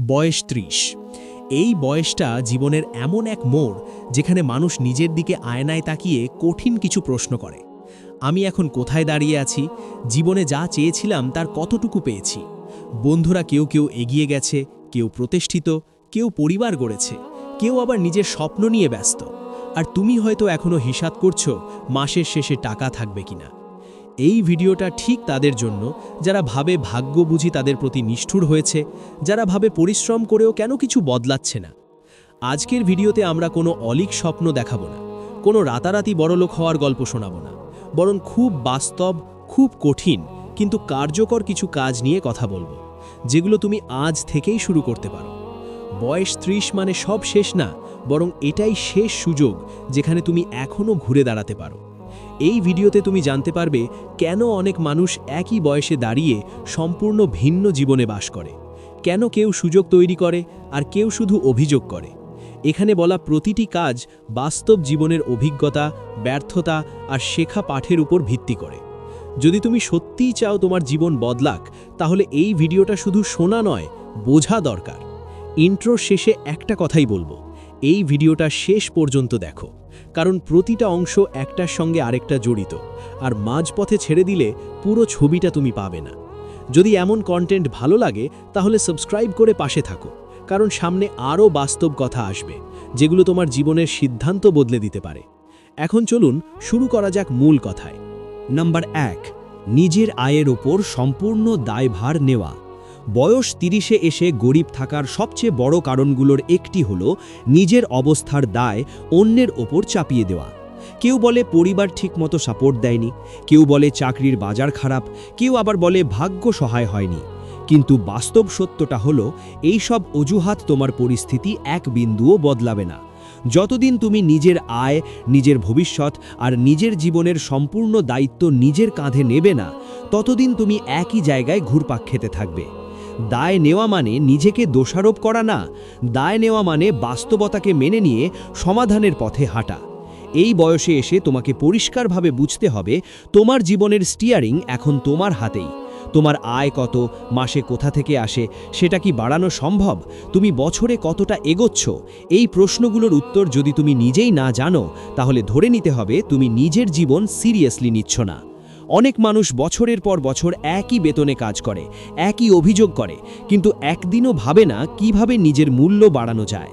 বয়স ত্রিশ। এই বয়সটা জীবনের এমন এক মোড় যেখানে মানুষ নিজের দিকে আয়নায় তাকিয়ে কঠিন কিছু প্রশ্ন করে। আমি এখন কোথায় দাঁড়িয়ে আছি? জীবনে যা চেয়েছিলাম তার কতটুকু পেয়েছি? বন্ধুরা কেউ কেউ এগিয়ে গেছে, কেউ প্রতিষ্ঠিত, কেউ পরিবার গড়েছে, কেউ আবার নিজের স্বপ্ন নিয়ে ব্যস্ত। আর তুমি হয়তো এখনও হিসাব করছ, মাসের শেষে টাকা থাকবে কিনা। এই ভিডিওটা ঠিক তাদের জন্য। যারা ভাবে ভাগ্য বুঝি তাদের প্রতি নিষ্ঠুর হয়েছে, যারা ভাবে পরিশ্রম করেও কেন কিছু বদলাচ্ছে না। আজকের ভিডিওতে আমরা কোনো অলিক স্বপ্ন দেখাবো না, কোনো রাতারাতি বড়লোক হওয়ার গল্প শোনাবো না, বরং খুব বাস্তব, খুব কঠিন, কিন্তু কার্যকর কিছু কাজ নিয়ে কথা বলব, যেগুলো তুমি আজ থেকেই শুরু করতে পারো। বয়স ত্রিশ মানে সব শেষ না, বরং এটাই শেষ সুযোগ, যেখানে তুমি এখনও ঘুরে দাঁড়াতে পারো। এই ভিডিওতে তুমি জানতে পারবে কেন অনেক মানুষ একই বয়সে দাঁড়িয়ে সম্পূর্ণ ভিন্ন জীবনে বাস করে। কেন কেউ সুযোগ তৈরি করে আর কেউ শুধু অভিযোগ করে। এখানে বলা প্রতিটি কাজ বাস্তব জীবনের অভিজ্ঞতা, ব্যর্থতা আর শেখা পাঠের উপর ভিত্তি করে। যদি তুমি সত্যিই চাও তোমার জীবন বদলাক, তাহলে এই ভিডিওটা শুধু শোনা নয়, বোঝা দরকার। ইন্ট্রোর শেষে একটা কথাই বলব, এই ভিডিওটা শেষ পর্যন্ত দেখো। কারণ প্রতিটা অংশ একটার সঙ্গে আরেকটা জড়িত, আর মাঝপথে ছেড়ে দিলে পুরো ছবিটা তুমি পাবে না। যদি এমন কন্টেন্ট ভালো লাগে, তাহলে সাবস্ক্রাইব করে পাশে থাকো, কারণ সামনে আরও বাস্তব কথা আসবে, যেগুলো তোমার জীবনের সিদ্ধান্ত বদলে দিতে পারে। এখন চলুন শুরু করা যাক মূল কথায়। নাম্বার এক, নিজের আয়ের ওপর সম্পূর্ণ দায়ভার নেওয়া। বয়স তিরিশে এসে গরিব থাকার সবচেয়ে বড় কারণগুলোর একটি হল নিজের অবস্থার দায় অন্যের ওপর চাপিয়ে দেওয়া। কেউ বলে পরিবার ঠিকমতো সাপোর্ট দেয়নি, কেউ বলে চাকরির বাজার খারাপ, কেউ আবার বলে ভাগ্য সহায় হয়নি। কিন্তু বাস্তব সত্যটা হলো, এই সব অজুহাত তোমার পরিস্থিতি এক বিন্দুও বদলাবে না। যতদিন তুমি নিজের আয়, নিজের ভবিষ্যৎ আর নিজের জীবনের সম্পূর্ণ দায়িত্ব নিজের কাঁধে নেবে না, ততদিন তুমি একই জায়গায় ঘুরপাক খেতে থাকবে। দায় নেওয়া মানে নিজেকে দোষারোপ করা না, দায় নেওয়া মানে বাস্তবতাকে মেনে নিয়ে সমাধানের পথে হাঁটা। এই বয়সে এসে তোমাকে পরিষ্কারভাবে বুঝতে হবে, তোমার জীবনের স্টিয়ারিং এখন তোমার হাতেই। তোমার আয় কত, মাসে কোথা থেকে আসে, সেটা কি বাড়ানো সম্ভব? তুমি বছরে কতটা এগোচ্ছ? এই প্রশ্নগুলোর উত্তর যদি তুমি নিজেই না জানো, তাহলে ধরে নিতে হবে তুমি নিজের জীবন সিরিয়াসলি নিচ্ছ না। অনেক মানুষ বছরের পর বছর একই বেতনে কাজ করে, একই অভিযোগ করে, কিন্তু একদিনও ভাবে না কীভাবে নিজের মূল্য বাড়ানো যায়।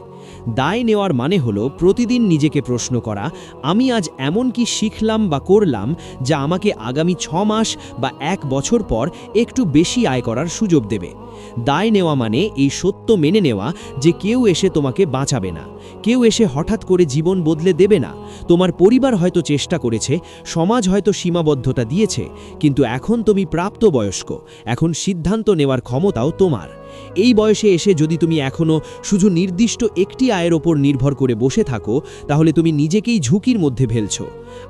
দায় নেওয়ার মানে হলো প্রতিদিন নিজেকে প্রশ্ন করা, আমি আজ এমন কি শিখলাম বা করলাম যা আমাকে আগামী ছ মাস বা এক বছর পর একটু বেশি আয় করার সুযোগ দেবে। দায় নেওয়া মানে এই সত্য মেনে নেওয়া যে কেউ এসে তোমাকে বাঁচাবে না, কেউ এসে হঠাৎ করে জীবন বদলে দেবে না। তোমার পরিবার হয়তো চেষ্টা করেছে, সমাজ হয়তো সীমাবদ্ধতা দিয়েছে, কিন্তু এখন তুমি প্রাপ্তবয়স্ক, এখন সিদ্ধান্ত নেওয়ার ক্ষমতাও তোমার। এই বয়সে এসে যদি তুমি এখনও শুধু নির্দিষ্ট একটি আয়ের ওপর নির্ভর করে বসে থাকো, তাহলে তুমি নিজেকেই ঝুঁকির মধ্যে ফেলছ।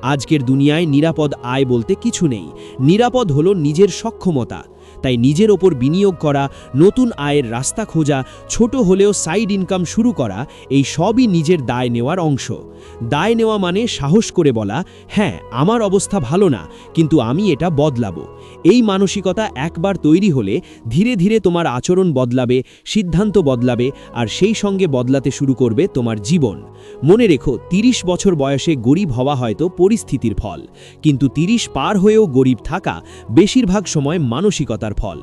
আজকের দুনিয়ায় নিরাপদ আয় বলতে কিছু নেই। নিরাপদ হলো নিজের সক্ষমতা। তাই নিজের ওপর বিনিয়োগ করা, নতুন আয়ের রাস্তা খোঁজা, ছোট হলেও সাইড ইনকাম শুরু করা, এই সবই নিজের দায় নেওয়ার অংশ। দায় নেওয়া মানে সাহস করে বলা হ্যাঁ আমার অবস্থা ভালো না, কিন্তু আমি এটা বদলাবো। এই মানসিকতা একবার তৈরি হলে ধীরে ধীরে তোমার আচরণ বদলাবে, সিদ্ধান্ত বদলাবে, আর সেই সঙ্গে বদলাতে শুরু করবে তোমার জীবন। মনে রেখো ৩০ বছর বয়সে গরিব হওয়া হয়তো পরিস্থিতির ফল, কিন্তু ৩০ পার হয়েও গরিব থাকা বেশিরভাগ সময় মানসিকতার ফল।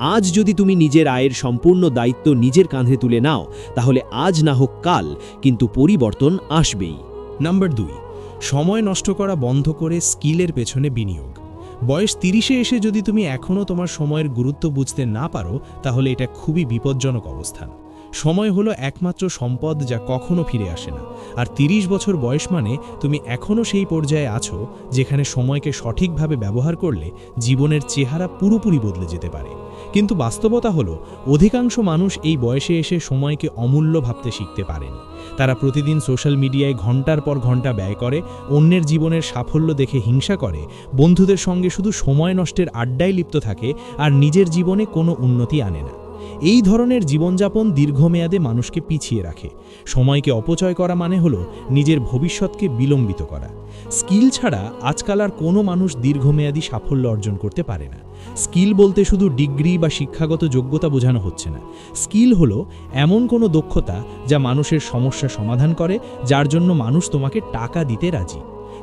আজ যদি তুমি নিজের আয়ের সম্পূর্ণ দায়িত্ব নিজের কাঁধে তুলে নাও, তাহলে আজ না হোক কাল, কিন্তু পরিবর্তন আসবেই। নাম্বার দুই, সময় নষ্ট করা বন্ধ করে স্কিলের পেছনে বিনিয়োগ। বয়স তিরিশে এসে যদি তুমি এখনও তোমার সময়ের গুরুত্ব বুঝতে না পারো, তাহলে এটা খুবই বিপজ্জনক অবস্থান। সময় হলো একমাত্র সম্পদ যা কখনো ফিরে আসে না। আর ৩০ বছর বয়স মানে তুমি এখনও সেই পর্যায়ে আছো যেখানে সময়কে সঠিকভাবে ব্যবহার করলে জীবনের চেহারা পুরোপুরি বদলে যেতে পারে। কিন্তু বাস্তবতা হলো, অধিকাংশ মানুষ এই বয়সে এসে সময়কে অমূল্য ভাবতে শিখতে পারেনি। তারা প্রতিদিন সোশ্যাল মিডিয়ায় ঘণ্টার পর ঘণ্টা ব্যয় করে, অন্যের জীবনের সাফল্য দেখে হিংসা করে, বন্ধুদের সঙ্গে শুধু সময় নষ্টের আড্ডায় লিপ্ত থাকে, আর নিজের জীবনে কোনো উন্নতি আনে না। এই ধরনের জীবনযাপন দীর্ঘমেয়াদে মানুষকে পিছিয়ে রাখে। সময়কে অপচয় করা মানে হলো নিজের ভবিষ্যৎকে বিলম্বিত করা। স্কিল ছাড়া আজকাল আর কোনো মানুষ দীর্ঘমেয়াদী সাফল্য অর্জন করতে পারে না। স্কিল বলতে শুধু ডিগ্রি বা শিক্ষাগত যোগ্যতা বোঝানো হচ্ছে না। স্কিল হলো এমন কোনো দক্ষতা যা মানুষের সমস্যা সমাধান করে, যার জন্য মানুষ তোমাকে টাকা দিতে রাজি।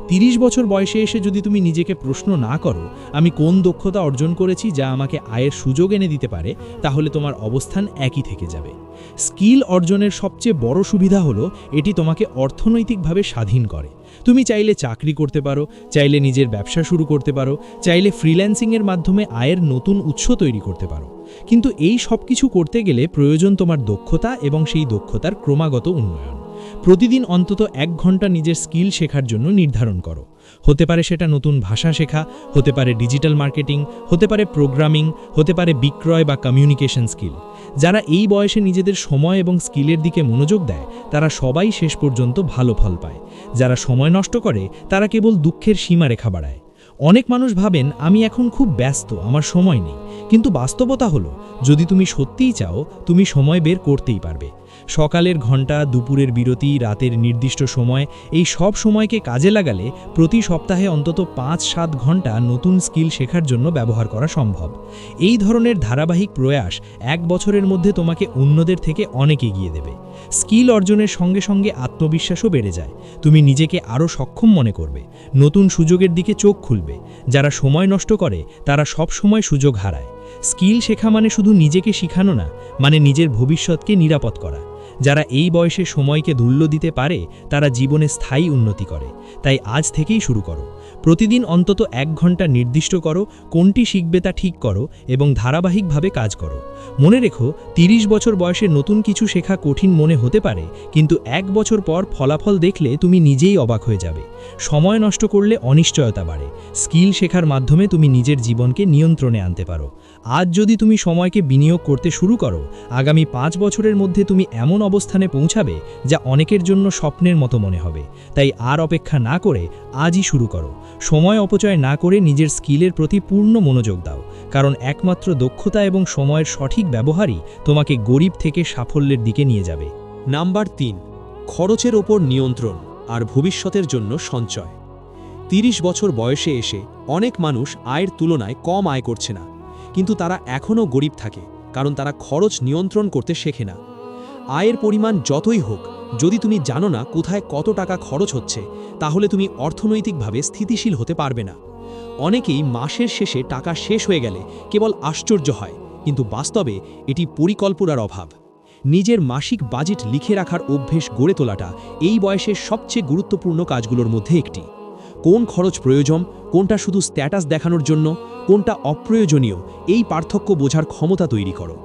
তিরিশ বছর বয়সে এসে যদি তুমি নিজেকে প্রশ্ন না করো, আমি কোন দক্ষতা অর্জন করেছি যা আমাকে আয়ের সুযোগ এনে দিতে পারে, তাহলে তোমার অবস্থান একই থেকে যাবে। স্কিল অর্জনের সবচেয়ে বড় সুবিধা হলো, এটি তোমাকে অর্থনৈতিকভাবে স্বাধীন করে। তুমি চাইলে চাকরি করতে পারো, চাইলে নিজের ব্যবসা শুরু করতে পারো, চাইলে ফ্রিল্যান্সিংয়ের মাধ্যমে আয়ের নতুন উৎস তৈরি করতে পারো। কিন্তু এই সব কিছু করতে গেলে প্রয়োজন তোমার দক্ষতা এবং সেই দক্ষতার ক্রমাগত উন্নয়ন। প্রতিদিন অন্তত এক ঘণ্টা নিজের স্কিল শেখার জন্য নির্ধারণ করো। হতে পারে সেটা নতুন ভাষা শেখা, হতে পারে ডিজিটাল মার্কেটিং, হতে পারে প্রোগ্রামিং, হতে পারে বিক্রয় বা কমিউনিকেশন স্কিল যারা এই বয়সে নিজেদের সময় এবং স্কিলের দিকে মনোযোগ দেয়, তারা সবাই শেষ পর্যন্ত ভালো ফল পায়। যারা সময় নষ্ট করে, তারা কেবল দুঃখের সীমারেখা বাড়ায়। অনেক মানুষ ভাবেন, আমি এখন খুব ব্যস্ত, আমার সময় নেই। কিন্তু বাস্তবতা হলো, যদি তুমি সত্যিই চাও, তুমি সময় বের করতেই পারবে। সকালের ঘণ্টা দুপুরের বিরতি, রাতের নির্দিষ্ট সময়, এই সব সময়কে কাজে লাগালে প্রতি সপ্তাহে অন্তত পাঁচ সাত ঘণ্টা নতুন স্কিল শেখার জন্য ব্যবহার করা সম্ভব। এই ধরনের ধারাবাহিক প্রয়াস এক বছরের মধ্যে তোমাকে অন্যদের থেকে অনেক এগিয়ে দেবে। স্কিল অর্জনের সঙ্গে সঙ্গে আত্মবিশ্বাসও বেড়ে যায়। তুমি নিজেকে আরও সক্ষম মনে করবে। নতুন সুযোগের দিকে চোখ খুলবে। যারা সময় নষ্ট করে, তারা সব সময় সুযোগ হারায়। স্কিল শেখা মানে শুধু নিজেকে শিখানো না মানে নিজের ভবিষ্যৎকে নিরাপদ করা। যারা এই বয়সে সময়কে ধূল্য দিতে পারে, তারা জীবনে স্থায়ী উন্নতি করে। তাই আজ থেকেই শুরু করো। প্রতিদিন অন্তত এক ঘণ্টা নির্দিষ্ট করো, কোনটি শিখবে তা ঠিক করো এবং ধারাবাহিকভাবে কাজ করো। মনে রেখো ৩০ বছর বয়সে নতুন কিছু শেখা কঠিন মনে হতে পারে, কিন্তু এক বছর পর ফলাফল দেখলে তুমি নিজেই অবাক হয়ে যাবে। সময় নষ্ট করলে অনিশ্চয়তা বাড়ে। স্কিল শেখার মাধ্যমে তুমি নিজের জীবনকে নিয়ন্ত্রণে আনতে পারো। আজ যদি তুমি সময়কে বিনিয়োগ করতে শুরু করো, আগামী পাঁচ বছরের মধ্যে তুমি এমন অবস্থানে পৌঁছাবে যা অনেকের জন্য স্বপ্নের মতো মনে হবে। তাই আর অপেক্ষা না করে আজই শুরু করো। সময় অপচয় না করে নিজের স্কিলের প্রতি পূর্ণ মনোযোগ দাও। কারণ একমাত্র দক্ষতা এবং সময়ের সঠিক ব্যবহারই তোমাকে গরিব থেকে সাফল্যের দিকে নিয়ে যাবে। নাম্বার তিন, খরচের ওপর নিয়ন্ত্রণ আর ভবিষ্যতের জন্য সঞ্চয়। তিরিশ বছর বয়সে এসে অনেক মানুষ আয়ের তুলনায় কম আয় করছে না। কিন্তু তারা এখনও গরিব থাকে, কারণ তারা খরচ নিয়ন্ত্রণ করতে শেখে না। আয়ের পরিমাণ যতই হোক, যদি তুমি জানো না কোথায় কত টাকা খরচ হচ্ছে, তাহলে তুমি অর্থনৈতিকভাবে স্থিতিশীল হতে পারবে না। অনেকেই মাসের শেষে টাকা শেষ হয়ে গেলে কেবল আশ্চর্য হয়, কিন্তু বাস্তবে এটি পরিকল্পনার অভাব। নিজের মাসিক বাজেট লিখে রাখার অভ্যেস গড়ে তোলাটা এই বয়সের সবচেয়ে গুরুত্বপূর্ণ কাজগুলোর মধ্যে একটি। কোন খরচ প্রয়োজন, কোনটা শুধু স্ট্যাটাস দেখানোর জন্য, কোনটা অপ্রয়োজনীয়, এই পার্থক্য বোঝার ক্ষমতা তৈরি করো।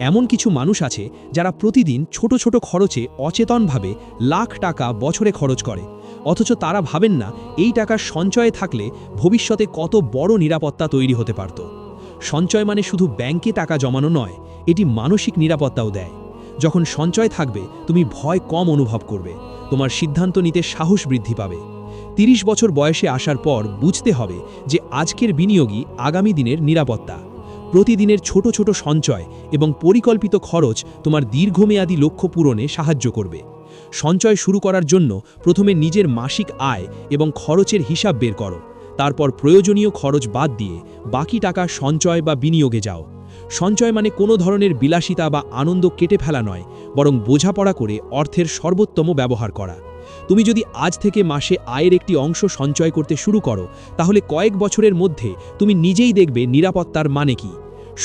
এমন কিছু মানুষ আছে যারা প্রতিদিন ছোট ছোট খরচে অচেতনভাবে লাখ টাকা বছরে খরচ করে। অথচ তারা ভাবেন না, এই টাকা সঞ্চয়ে থাকলে ভবিষ্যতে কত বড় নিরাপত্তা তৈরি হতে পারত। সঞ্চয় মানে শুধু ব্যাংকে টাকা জমানো নয়, এটি মানসিক নিরাপত্তাও দেয়। যখন সঞ্চয় থাকবে, তুমি ভয় কম অনুভব করবে, তোমার সিদ্ধান্ত নিতে সাহস বৃদ্ধি পাবে। তিরিশ বছর বয়সে আসার পর বুঝতে হবে যে আজকের বিনিয়োগই আগামী দিনের নিরাপত্তা। প্রতিদিনের ছোট ছোট সঞ্চয় এবং পরিকল্পিত খরচ তোমার দীর্ঘমেয়াদী লক্ষ্য পূরণে সাহায্য করবে। সঞ্চয় শুরু করার জন্য প্রথমে নিজের মাসিক আয় এবং খরচের হিসাব বের করো। তারপর প্রয়োজনীয় খরচ বাদ দিয়ে বাকি টাকা সঞ্চয় বা বিনিয়োগে যাও। সঞ্চয় মানে কোনো ধরনের বিলাসিতা বা আনন্দ কেটে ফেলা নয়, বরং বোঝাপড়া করে অর্থের সর্বোত্তম ব্যবহার করা। তুমি যদি আজ থেকে মাসে আয়ের একটি অংশ সঞ্চয় করতে শুরু করো, তাহলে কয়েক বছরের মধ্যে তুমি নিজেই দেখবে নিরাপত্তার মানে কি।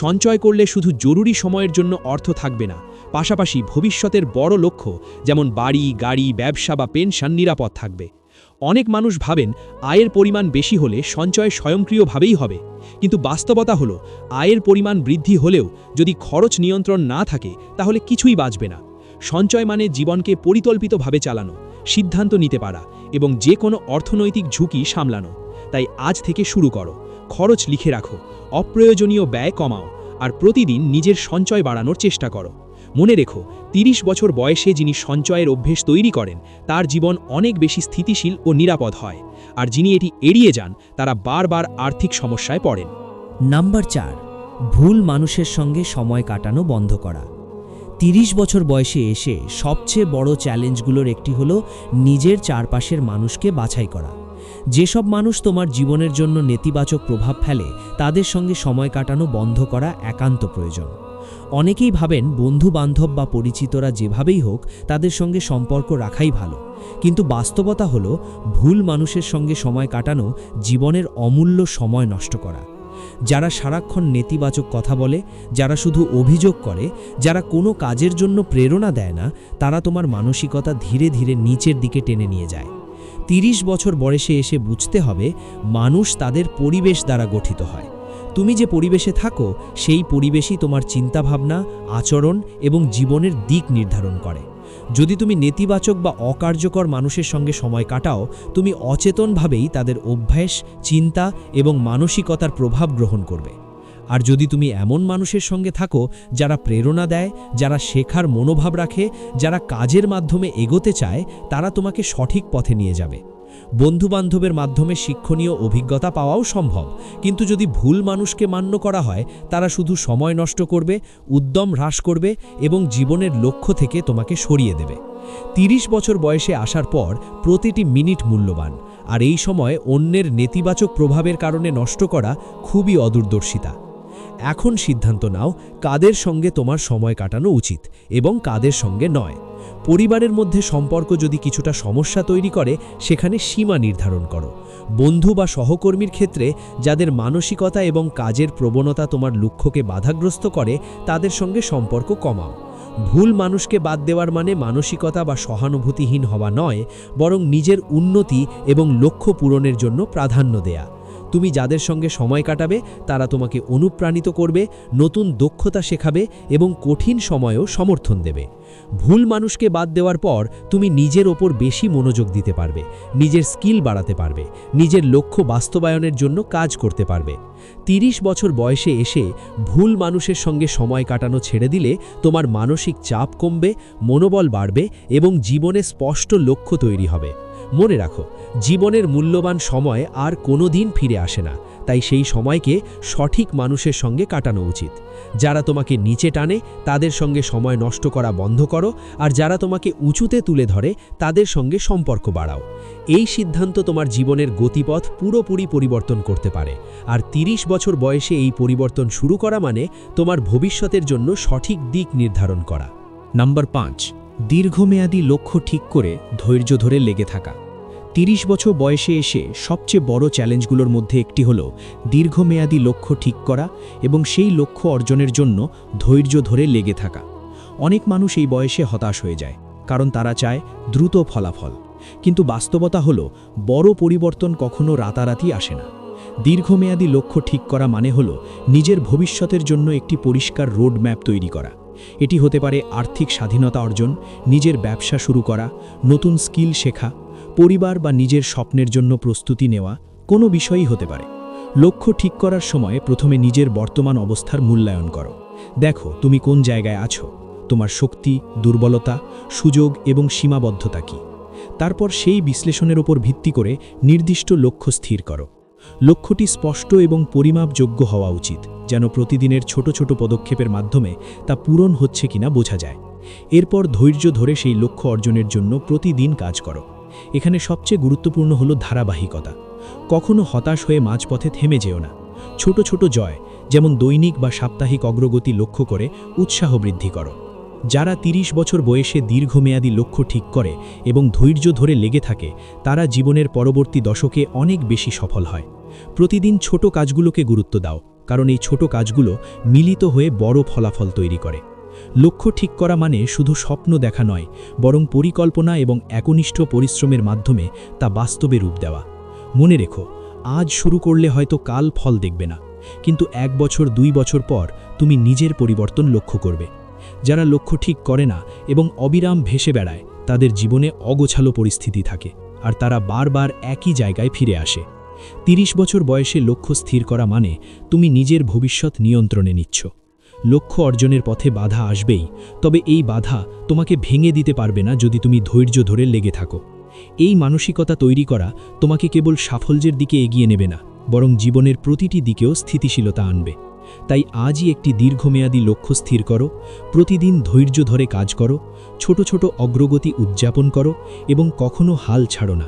সঞ্চয় করলে শুধু জরুরি সময়ের জন্য অর্থ থাকবে না, পাশাপাশি ভবিষ্যতের বড় লক্ষ্য, যেমন বাড়ি, গাড়ি, ব্যবসা বা পেনশন নিরাপদ থাকবে। অনেক মানুষ ভাবেন আয়ের পরিমাণ বেশি হলে সঞ্চয় স্বয়ংক্রিয়ভাবেই হবে, কিন্তু বাস্তবতা হলো আয়ের পরিমাণ বৃদ্ধি হলেও যদি খরচ নিয়ন্ত্রণ না থাকে, তাহলে কিছুই বাঁচবে না। সঞ্চয় মানে জীবনকে পরিকল্পিতভাবে চালানো। সিদ্ধান্ত নিতে পারা এবং যে কোনো অর্থনৈতিক ঝুঁকি সামলানো। তাই আজ থেকে শুরু করো। খরচ লিখে রাখো। অপ্রয়োজনীয় ব্যয় কমাও আর প্রতিদিন নিজের সঞ্চয় বাড়ানোর চেষ্টা করো। মনে রেখো ৩০ বছর বয়সে যিনি সঞ্চয়ের অভ্যেস তৈরি করেন, তার জীবন অনেক বেশি স্থিতিশীল ও নিরাপদ হয়। আর যিনি এটি এড়িয়ে যান, তারা বারবার আর্থিক সমস্যায় পড়েন। নাম্বার চার, ভুল মানুষের সঙ্গে সময় কাটানো বন্ধ করা। তিরিশ বছর বয়সে এসে সবচেয়ে বড় চ্যালেঞ্জগুলোর একটি হলো নিজের চারপাশের মানুষকে বাছাই করা। যেসব মানুষ তোমার জীবনের জন্য নেতিবাচক প্রভাব ফেলে, তাদের সঙ্গে সময় কাটানো বন্ধ করা একান্ত প্রয়োজন। অনেকেই ভাবেন বন্ধু বান্ধব বা পরিচিতরা যেভাবেই হোক, তাদের সঙ্গে সম্পর্ক রাখাই ভালো। কিন্তু বাস্তবতা হলো, ভুল মানুষের সঙ্গে সময় কাটানো জীবনের অমূল্য সময় নষ্ট করা। যারা সারাক্ষণ নেতিবাচক কথা বলে, যারা শুধু অভিযোগ করে, যারা কোনো কাজের জন্য প্রেরণা দেয় না, তারা তোমার মানসিকতা ধীরে ধীরে নিচের দিকে টেনে নিয়ে যায়। তিরিশ বছর বয়সে এসে বুঝতে হবে, মানুষ তাদের পরিবেশ দ্বারা গঠিত হয়। তুমি যে পরিবেশে থাকো, সেই পরিবেশই তোমার চিন্তাভাবনা, আচরণ এবং জীবনের দিক নির্ধারণ করে। যদি তুমি নেতিবাচক বা অকার্যকর মানুষের সঙ্গে সময় কাটাও, তুমি অচেতনভাবেই তাদের অভ্যাস, চিন্তা এবং মানসিকতার প্রভাব গ্রহণ করবে। আর যদি তুমি এমন মানুষের সঙ্গে থাকো, যারা প্রেরণা দেয়, যারা শেখার মনোভাব রাখে, যারা কাজের মাধ্যমে এগোতে চায়, তারা তোমাকে সঠিক পথে নিয়ে যাবে। বন্ধুবান্ধবের মাধ্যমে শিক্ষণীয় অভিজ্ঞতা পাওয়াও সম্ভব। কিন্তু যদি ভুল মানুষকে মান্য করা হয়, তারা শুধু সময় নষ্ট করবে, উদ্যম হ্রাস করবে এবং জীবনের লক্ষ্য থেকে তোমাকে সরিয়ে দেবে। তিরিশ বছর বয়সে আসার পর প্রতিটি মিনিট মূল্যবান, আর এই সময় অন্যের নেতিবাচক প্রভাবের কারণে নষ্ট করা খুবই অদূরদর্শিতা। এখন সিদ্ধান্ত নাও, কাদের সঙ্গে তোমার সময় কাটানো উচিত এবং কাদের সঙ্গে নয়। পরিবারের মধ্যে সম্পর্ক যদি কিছুটা সমস্যা তৈরি করে, সেখানে সীমা নির্ধারণ করো। বন্ধু বা সহকর্মীর ক্ষেত্রে যাদের মানসিকতা এবং কাজের প্রবণতা তোমার লক্ষ্যকে বাধাগ্রস্ত করে, তাদের সঙ্গে সম্পর্ক কমাও। ভুল মানুষকে বাদ দেওয়ার মানে মানসিকতা বা সহানুভূতিহীন হওয়া নয়, বরং নিজের উন্নতি এবং লক্ষ্য পূরণের জন্য প্রাধান্য দেয়া। তুমি যাদের সঙ্গে সময় কাটাবে, তারা তোমাকে অনুপ্রাণিত করবে, নতুন দক্ষতা শেখাবে এবং কঠিন সময়েও সমর্থন দেবে। ভুল মানুষকে বাদ দেওয়ার পর তুমি নিজের ওপর বেশি মনোযোগ দিতে পারবে, নিজের স্কিল বাড়াতে পারবে, নিজের লক্ষ্য বাস্তবায়নের জন্য কাজ করতে পারবে। তিরিশ বছর বয়সে এসে ভুল মানুষের সঙ্গে সময় কাটানো ছেড়ে দিলে তোমার মানসিক চাপ কমবে, মনোবল বাড়বে এবং জীবনে স্পষ্ট লক্ষ্য তৈরি হবে। মনে রাখো, জীবনের মূল্যবান সময় আর কোনো দিন ফিরে আসে না। তাই সেই সময়কে সঠিক মানুষের সঙ্গে কাটানো উচিত। যারা তোমাকে নিচে টানে, তাদের সঙ্গে সময় নষ্ট করা বন্ধ করো, আর যারা তোমাকে উঁচুতে তুলে ধরে, তাদের সঙ্গে সম্পর্ক বাড়াও। এই সিদ্ধান্ত তোমার জীবনের গতিপথ পুরোপুরি পরিবর্তন করতে পারে। আর ৩০ বছর বয়সে এই পরিবর্তন শুরু করা মানে তোমার ভবিষ্যতের জন্য সঠিক দিক নির্ধারণ করা। নাম্বার পাঁচ দীর্ঘমেয়াদী লক্ষ্য ঠিক করে ধৈর্য ধরে লেগে থাকা। তিরিশ বছর বয়সে এসে সবচেয়ে বড় চ্যালেঞ্জগুলোর মধ্যে একটি হল দীর্ঘমেয়াদী লক্ষ্য ঠিক করা এবং সেই লক্ষ্য অর্জনের জন্য ধৈর্য ধরে লেগে থাকা। অনেক মানুষ এই বয়সে হতাশ হয়ে যায়, কারণ তারা চায় দ্রুত ফলাফল। কিন্তু বাস্তবতা হল, বড় পরিবর্তন কখনো রাতারাতি আসে না। দীর্ঘমেয়াদী লক্ষ্য ঠিক করা মানে হল নিজের ভবিষ্যতের জন্য একটি পরিষ্কার রোড ম্যাপ তৈরি করা। এটি হতে পারে আর্থিক স্বাধীনতা অর্জন, নিজের ব্যবসা শুরু করা, নতুন স্কিল শেখা, পরিবার বা নিজের স্বপ্নের জন্য প্রস্তুতি নেওয়া, কোনো বিষয়ই হতে পারে। লক্ষ্য ঠিক করার সময় প্রথমে নিজের বর্তমান অবস্থার মূল্যায়ন করো। দেখো তুমি কোন জায়গায় আছো। তোমার শক্তি, দুর্বলতা, সুযোগ এবং সীমাবদ্ধতা কি? তারপর সেই বিশ্লেষণের ওপর ভিত্তি করে নির্দিষ্ট লক্ষ্য স্থির করো। লক্ষ্যটি স্পষ্ট এবং পরিমাপযোগ্য হওয়া উচিত। যেন প্রতিদিনের ছোট ছোট পদক্ষেপের মাধ্যমে তা পূরণ হচ্ছে কিনা বোঝা যায়। এরপর ধৈর্য ধরে সেই লক্ষ্য অর্জনের জন্য প্রতিদিন কাজ করো। এখানে সবচেয়ে গুরুত্বপূর্ণ হলো ধারাবাহিকতা। কখনো হতাশ হয়ে মাঝপথে থেমে যেও না। ছোট ছোট জয়, যেমন দৈনিক বা সাপ্তাহিক অগ্রগতি লক্ষ্য করে উৎসাহ বৃদ্ধি করো। যারা ৩০ বছর বয়সে দীর্ঘমেয়াদী লক্ষ্য ঠিক করে এবং ধৈর্য ধরে লেগে থাকে, তারা জীবনের পরবর্তী দশকে অনেক বেশি সফল হয়। প্রতিদিন ছোট কাজগুলোকে গুরুত্ব দাও। কারণ এই ছোট কাজগুলো মিলিত হয়ে বড় ফলাফল তৈরি করে। লক্ষ্য ঠিক করা মানে শুধু স্বপ্ন দেখা নয়, বরং পরিকল্পনা এবং একনিষ্ঠ পরিশ্রমের মাধ্যমে তা বাস্তবে রূপ দেওয়া। মনে রেখো, আজ শুরু করলে হয়তো কাল ফল দেখবে না, কিন্তু এক বছর, দুই বছর পর তুমি নিজের পরিবর্তন লক্ষ্য করবে। যারা লক্ষ্য ঠিক করে না এবং অবিরাম ভেসে বেড়ায়, তাদের জীবনে অগোছালো পরিস্থিতি থাকে, আর তারা বারবার একই জায়গায় ফিরে আসে। তিরিশ বছর বয়সে লক্ষ্য স্থির করা মানে তুমি নিজের ভবিষ্যৎ নিয়ন্ত্রণে নিচ্ছ। লক্ষ্য অর্জনের পথে বাধা আসবেই, তবে এই বাধা তোমাকে ভেঙে দিতে পারবে না যদি তুমি ধৈর্য ধরে লেগে থাকো। এই মানসিকতা তৈরি করা তোমাকে কেবল সাফল্যের দিকে এগিয়ে নেবে না, বরং জীবনের প্রতিটি দিকেও স্থিতিশীলতা আনবে। তাই আজই একটি দীর্ঘমেয়াদী লক্ষ্য স্থির করো, প্রতিদিন ধৈর্য ধরে কাজ করো, ছোট ছোট অগ্রগতি উদযাপন করো এবং কখনো হাল ছাড়ো না।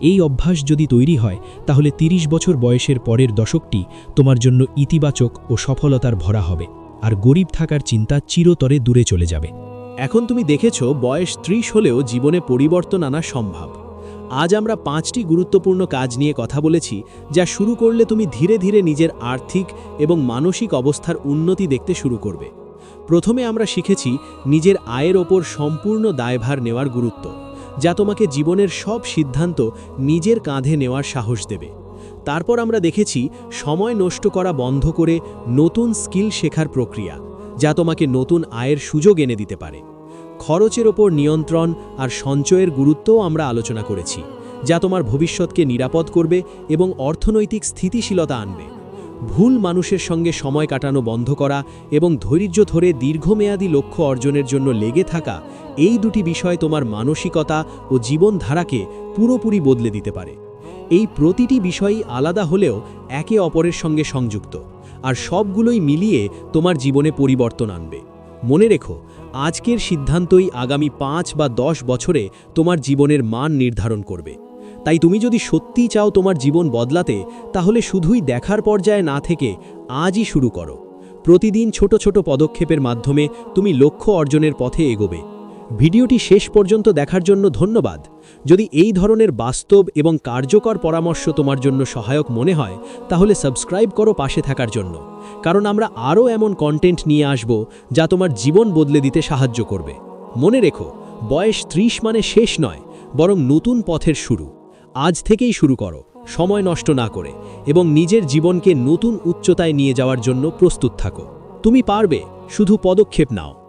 এই অভ্যাস যদি তৈরি হয়, তাহলে ৩০ বছর বয়সের পরের দশকটি তোমার জন্য ইতিবাচক ও সফলতার ভরা হবে, আর গরিব থাকার চিন্তা চিরতরে দূরে চলে যাবে। এখন তুমি দেখেছ, বয়স ত্রিশ হলেও জীবনে পরিবর্তন আনা সম্ভব। আজ আমরা পাঁচটি গুরুত্বপূর্ণ কাজ নিয়ে কথা বলেছি, যা শুরু করলে তুমি ধীরে ধীরে নিজের আর্থিক এবং মানসিক অবস্থার উন্নতি দেখতে শুরু করবে। প্রথমে আমরা শিখেছি, নিজের আয়ের ওপর সম্পূর্ণ দায়ভার নেওয়ার গুরুত্ব। যা তোমাকে জীবনের সব সিদ্ধান্ত নিজের কাঁধে নেওয়ার সাহস দেবে। তারপর আমরা দেখেছি সময় নষ্ট করা বন্ধ করে নতুন স্কিল শেখার প্রক্রিয়া, যা তোমাকে নতুন আয়ের সুযোগ এনে দিতে পারে। খরচের ওপর নিয়ন্ত্রণ আর সঞ্চয়ের গুরুত্বও আমরা আলোচনা করেছি, যা তোমার ভবিষ্যৎকে নিরাপদ করবে এবং অর্থনৈতিক স্থিতিশীলতা আনবে। ভুল মানুষের সঙ্গে সময় কাটানো বন্ধ করা এবং ধৈর্য ধরে দীর্ঘমেয়াদী লক্ষ্য অর্জনের জন্য লেগে থাকা এই দুটি বিষয় তোমার মানসিকতা ও জীবনধারাকে পুরোপুরি বদলে দিতে পারে। এই প্রতিটি বিষয়ই আলাদা হলেও একে অপরের সঙ্গে সংযুক্ত, আর সবগুলোই মিলিয়ে তোমার জীবনে পরিবর্তন আনবে। মনে রেখো, আজকের সিদ্ধান্তই আগামী পাঁচ বা দশ বছরে তোমার জীবনের মান নির্ধারণ করবে। তাই তুমি যদি সত্যিই চাও তোমার জীবন বদলাতে, তাহলে শুধুই দেখার পর্যায়ে না থেকে আজই শুরু করো। প্রতিদিন ছোট ছোট পদক্ষেপের মাধ্যমে তুমি লক্ষ্য অর্জনের পথে এগোবে। ভিডিওটি শেষ পর্যন্ত দেখার জন্য ধন্যবাদ। যদি এই ধরনের বাস্তব এবং কার্যকর পরামর্শ তোমার জন্য সহায়ক মনে হয়, তাহলে সাবস্ক্রাইব করো পাশে থাকার জন্য। কারণ আমরা আরও এমন কন্টেন্ট নিয়ে আসব যা তোমার জীবন বদলে দিতে সাহায্য করবে। মনে রেখো, বয়স ত্রিশ মানে শেষ নয়, বরং নতুন পথের শুরু। আজ থেকেই শুরু করো, সময় নষ্ট না করে, এবং নিজের জীবনকে নতুন উচ্চতায় নিয়ে যাওয়ার জন্য প্রস্তুত থাকো। তুমি পারবে, শুধু পদক্ষেপ নাও।